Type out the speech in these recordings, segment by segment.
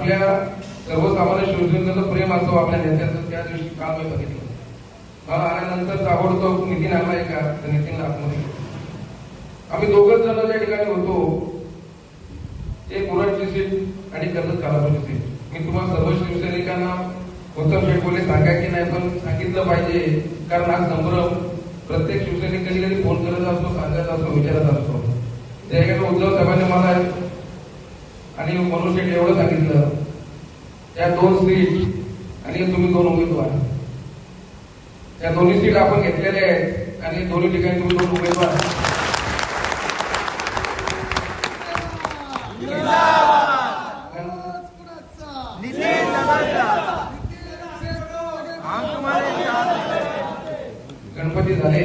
आपल्या सर्वसामान्य शिवसेनेचं प्रेम असो आपल्या नेत्याचं त्या दिवशी काल मी बघितलं. मला आल्यानंतर ताबडतोब नितीन आलाय का तर नितीन आतमध्ये आम्ही दोघच जण त्या ठिकाणी होतो एक उरणची सीट आणि कर्जत कालापूरची सीट. मी तुम्हाला सर्व शिवसैनिकांना उत्तम शेटकोले सांगा की नाही पण सांगितलं पाहिजे कारण हा संभ्रम प्रत्येक शिवसैनिक कधी कधी फोन करत असतो सांगत असतो विचारत असतो. त्या ठिकाणी उद्धव साहेबांनी मला आणि मनोज शेट्टी एवढं सांगितलं. त्या दोन सीट आणि तुम्ही दोन उमेदवार. या दोन्ही सीट आपण घेतलेल्या आहेत आणि दोन्ही ठिकाणी तुम्ही दोन उमेदवार. गणपती झाले.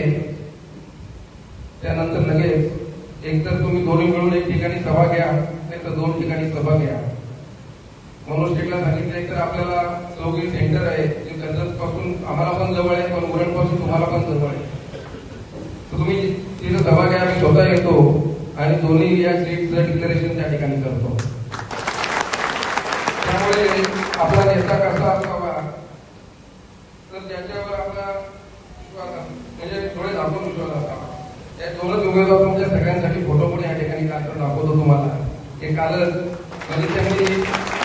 त्यानंतर लगेच एकतर तुम्ही दोन्ही मिळून एक ठिकाणी सभा घ्या नाही तर दोन ठिकाणी सभा घ्या मनोज टेकला सांगितलंय तर आपल्याला चौघी सेंटर आहे. जे कर्जत पासून आम्हाला पण जवळ आहे पण उरणपासून तुम्हाला पण जवळ आहे. तर तुम्ही तिथं सभा घ्या आम्ही स्वतः येतो आणि दोन्ही या सीटचं डिक्लेरेशन त्या ठिकाणी करतो. त्यामुळे आपला नेता कसा असावा? तर ज्याच्यावर आपला विश्वास म्हणजे थोडे आपण विश्वास असावा. त्या दोनच उमेदवार तुमच्या सगळ्यांसाठी फोटो निकाल आणि त्यामध्ये